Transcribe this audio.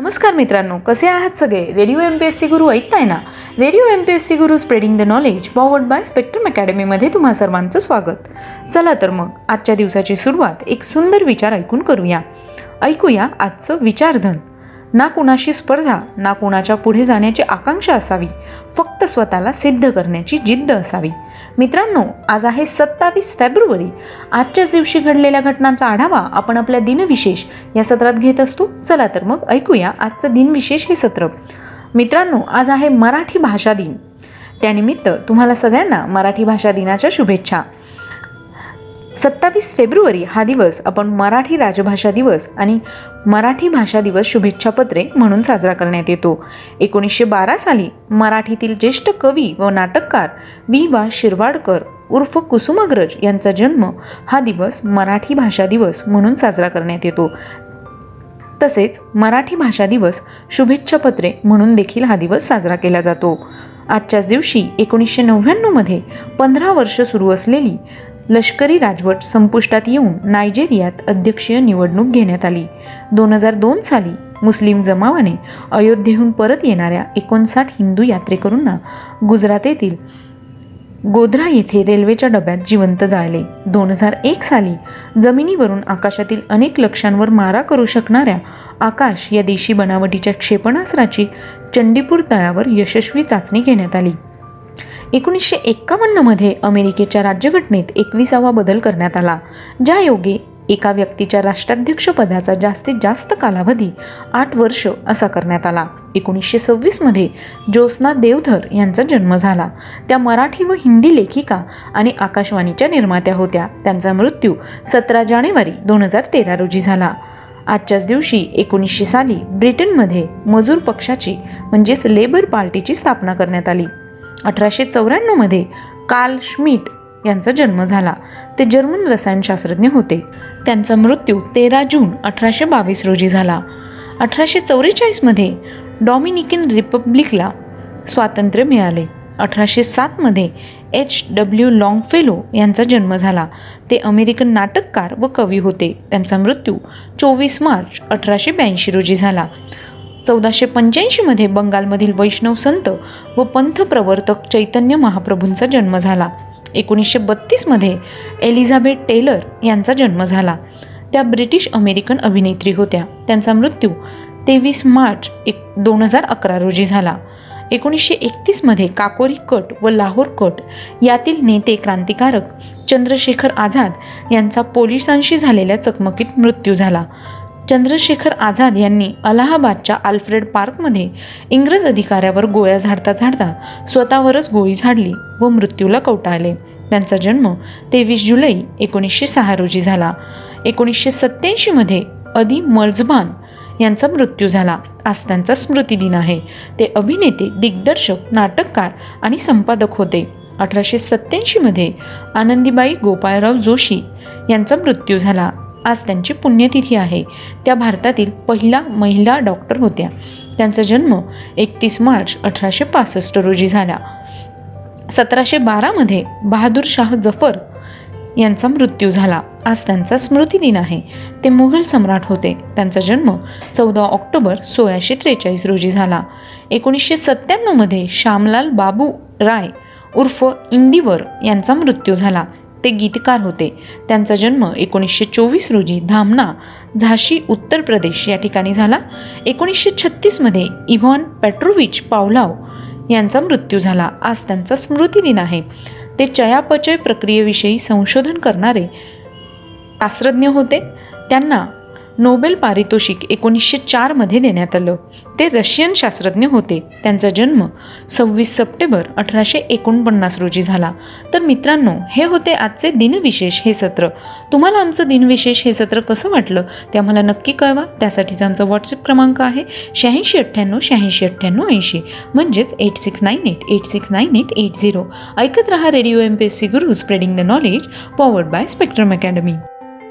नमस्कार मित्रांनो कसे आहात सगळे? Radio M P S C Guru ऐकताय ना? Radio M P S C Guru spreading the knowledge powered by spectrum अकॅडमीमध्ये तुम्हा सर्वांचं स्वागत. चला तर मग आजच्या दिवसाची सुरुवात एक सुंदर विचार ऐकून करूया. ऐकूया आजचं विचारधन. ना कुणाशी स्पर्धा ना कुणाच्या पुढे जाण्याची आकांक्षा असावी. फक्त स्वतःला सिद्ध करण्याची जिद्द असावी. मित्रांनो आज आहे सत्तावीस फेब्रुवारी. आजच्याच दिवशी घडलेल्या घटनांचा आढावा आपण आपल्या दिनविशेष या सत्रात घेत असतो. चला तर मग ऐकूया आजचं दिनविशेष हे सत्र. मित्रांनो आज आहे मराठी भाषा दिन. त्यानिमित्त तुम्हाला सगळ्यांना मराठी भाषा दिनाच्या शुभेच्छा. सत्तावीस फेब्रुवारी हा दिवस आपण मराठी राजभाषा दिवस आणि मराठी भाषा दिवस शुभेच्छा पत्रे म्हणून साजरा करण्यात येतो. एकोणीसशे बारा साली मराठीतील ज्येष्ठ कवी व नाटककार वि वा शिरवाडकर उर्फ कुसुमाग्रज यांचा जन्म हा दिवस मराठी भाषा दिवस म्हणून साजरा करण्यात येतो. तसेच मराठी भाषा दिवस शुभेच्छा पत्रे म्हणून देखील हा दिवस साजरा केला जातो. आजच्याच दिवशी एकोणीसशे नव्याण्णवमध्ये पंधरा वर्ष सुरू असलेली लष्करी राजवट संपुष्टात येऊन नायजेरियात अध्यक्षीय निवडणूक घेण्यात आली. दोन हजार दोन साली मुस्लिम जमावाने अयोध्येहून परत येणाऱ्या एकोणसाठ हिंदू यात्रेकरूंना गुजरात येथील गोध्रा येथे रेल्वेच्या डब्यात जिवंत जाळले. दोन हजार एक साली जमिनीवरून आकाशातील अनेक लक्ष्यांवर मारा करू शकणाऱ्या आकाश या देशी बनावटीच्या क्षेपणास्त्राची चंडीपूर तळावर यशस्वी चाचणी घेण्यात आली. एकोणीसशे एक्कावन्नमध्ये अमेरिकेच्या राज्यघटनेत एकविसावा बदल करण्यात आला ज्या योगे एका व्यक्तीच्या राष्ट्राध्यक्षपदाचा जास्तीत जास्त कालावधी आठ वर्ष असा करण्यात आला. एकोणीसशे सव्वीसमध्ये ज्योत्स्ना देवधर यांचा जन्म झाला. त्या मराठी व हिंदी लेखिका आणि आकाशवाणीच्या निर्मात्या होत्या. त्यांचा मृत्यू सतरा जानेवारी दोन हजार तेरा रोजी झाला. आजच्याच दिवशी एकोणीसशे साली ब्रिटनमध्ये मजूर पक्षाची म्हणजेच लेबर पार्टीची स्थापना करण्यात आली. अठराशे चौऱ्याण्णवमध्ये कार्ल श्मिट यांचा जन्म झाला. ते जर्मन रसायनशास्त्रज्ञ होते. त्यांचा मृत्यू तेरा जून अठराशे बावीस रोजी झाला. अठराशे चौवेचाळीसमध्ये डॉमिनिकन रिपब्लिकला स्वातंत्र्य मिळाले. अठराशे सातमध्ये एच डब्ल्यू लॉंगफेलो यांचा जन्म झाला. ते अमेरिकन नाटककार व कवी होते. त्यांचा मृत्यू चोवीस मार्च अठराशे ब्याऐंशी रोजी झाला. चौदाशे पंच्याऐंशीमध्ये बंगालमधील वैष्णव संत व पंथ प्रवर्तक चैतन्य महाप्रभूंचा जन्म झाला. एकोणीसशे बत्तीसमध्ये एलिझाबेथ टेलर यांचा जन्म झाला. त्या ब्रिटिश अमेरिकन अभिनेत्री होत्या. त्यांचा मृत्यू तेवीस मार्च एक दोन हजार अकरा रोजी झाला. एकोणीसशे एकतीसमध्ये काकोरी कट व लाहोर कट यातील नेते क्रांतिकारक चंद्रशेखर आझाद यांचा पोलिसांशी झालेल्या चकमकीत मृत्यू झाला. चंद्रशेखर आझाद यांनी अलाहाबादच्या आल्फ्रेड पार्कमध्ये इंग्रज अधिकाऱ्यावर गोळ्या झाडता झाडता स्वतःवरच गोळी झाडली व मृत्यूला कवटाळले. त्यांचा जन्म तेवीस जुलै एकोणीसशे सहा रोजी झाला. एकोणीसशे सत्त्याऐंशीमध्ये अदी मर्जबान यांचा मृत्यू झाला. आज त्यांचा स्मृतिदिन आहे. ते अभिनेते दिग्दर्शक नाटककार आणि संपादक होते. अठराशे सत्त्याऐंशीमध्ये आनंदीबाई गोपाळराव जोशी यांचा मृत्यू झाला. आज त्यांची पुण्यतिथी आहे. त्या भारतातील पहिला महिला डॉक्टर होत्या. त्यांचा जन्म एकतीस मार्च अठराशे पासष्ट रोजी झाला. सतराशे बारामध्ये बहादूर शाह जफर यांचा मृत्यू झाला. आज त्यांचा स्मृतिदिन आहे. ते मुघल सम्राट होते. त्यांचा जन्म चौदा ऑक्टोबर सोळाशे त्रेचाळीस रोजी झाला. एकोणीसशे सत्त्याण्णवमध्ये श्यामलाल बाबू राय उर्फ इंदिवर यांचा मृत्यू झाला. ते गीतकार होते. त्यांचा जन्म एकोणीसशे चोवीस रोजी धामणा झाशी उत्तर प्रदेश या ठिकाणी झाला. एकोणीसशे छत्तीसमध्ये इव्हॉन पेट्रोविच पावलाव यांचा मृत्यू झाला. आज त्यांचा स्मृतिदिन आहे. ते चयापचय प्रक्रियेविषयी संशोधन करणारे शास्त्रज्ञ होते. त्यांना नोबेल पारितोषिक एकोणीसशे चारमध्ये देण्यात आलं. ते रशियन शास्त्रज्ञ होते. त्यांचा जन्म सव्वीस सप्टेंबर अठराशे एकोणपन्नास रोजी झाला. तर मित्रांनो हे होते आजचे दिनविशेष हे सत्र. तुम्हाला आमचं दिनविशेष हे सत्र कसं वाटलं ते आम्हाला नक्की कळवा. त्यासाठीचा आमचा व्हॉट्सअप क्रमांक आहे शहाऐंशी अठ्ठ्याण्णव शहाऐंशी अठ्ठ्याण्णव ऐंशी. म्हणजेच eight six nine eight eight six nine eight eight zero ऐकत रहा radio M P S C Guru spreading the knowledge powered by spectrum academy